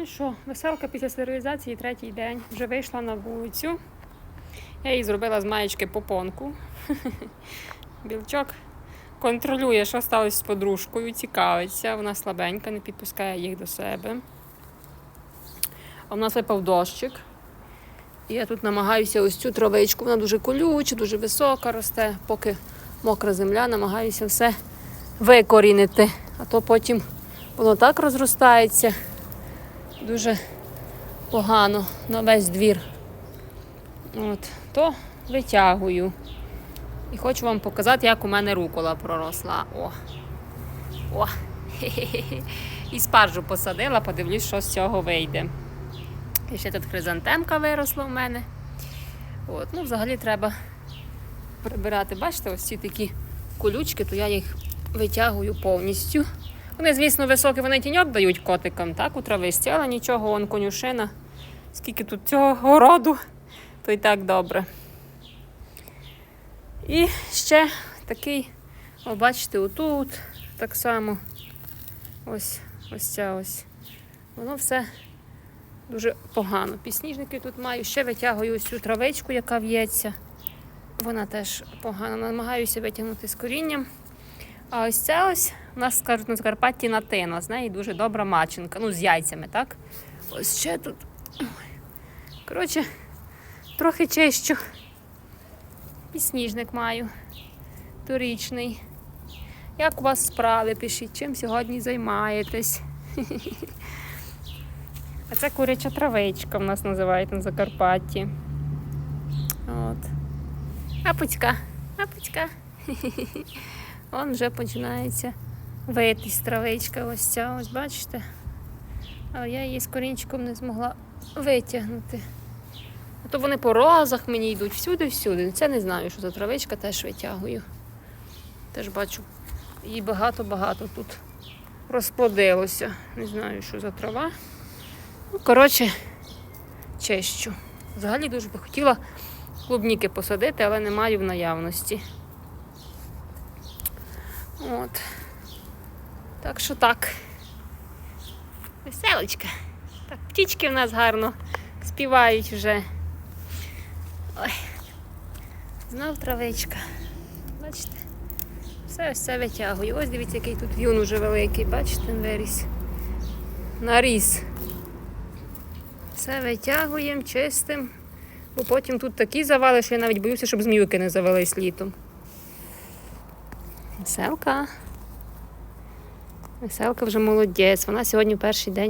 Ну що, веселка після стерилізації третій день. Вже вийшла на вулицю. Я їй зробила з маєчки попонку. Білчок контролює, що сталося з подружкою, цікавиться. Вона слабенька, не підпускає їх до себе. А в нас випав дощик. І я тут намагаюся ось цю травичку, вона дуже колюча, дуже висока росте, поки мокра земля, намагаюся все викорінити. А то потім воно так розростається дуже погано на весь двір. От, то витягую. І хочу вам показати, як у мене рукола проросла. О! О! І спаржу посадила, подивлюсь, що з цього вийде. І ще тут хризантемка виросла в мене. От, ну, взагалі треба прибирати. Бачите, ось ці такі колючки, то я їх витягую повністю. Вони, звісно, високі, вони тіньок дають котикам, так, у трависті, але нічого, он конюшина. Скільки тут цього городу, то й так добре. І ще такий, о, бачите, отут так само. Ось, ось ця ось. Воно все дуже погано. Пісніжники тут маю. Ще витягую ось цю травичку, яка в'ється. Вона теж погано. Намагаюся витягнути з корінням. А ось це ось у нас скажуть на Закарпатті натина. З неї дуже добра маченка. Ну, з яйцями, так? Ось ще тут. Коротше, трохи чищу. Пісніжник маю. Торічний. Як у вас справи? Пишіть, чим сьогодні займаєтесь? А це куряча травичка в нас називають на Закарпатті. От. Апочка. Он вже починається витись травичка. Ось ця, ось бачите. Але я її з корінчиком не змогла витягнути. А то вони по розах мені йдуть всюди-всюди. Це не знаю, що за травичка, теж витягую. Теж бачу, її багато-багато тут розплодилося. Не знаю, що за трава. Ну, коротше, чищу. Взагалі дуже би хотіла клубніки посадити, але не маю в наявності. От. Так що так. Веселочка. Так, птічки в нас гарно співають вже. Ой. Знов травичка. Бачите? Все ось це витягую. Ось дивіться, який тут в'юн уже великий, бачите, виріс. Наріс. Все витягуємо, чистим, бо потім тут такі завали, що я навіть боюся, щоб зміюки не завелись літом. Веселка. Веселка вже молодець. Вона сьогодні перший день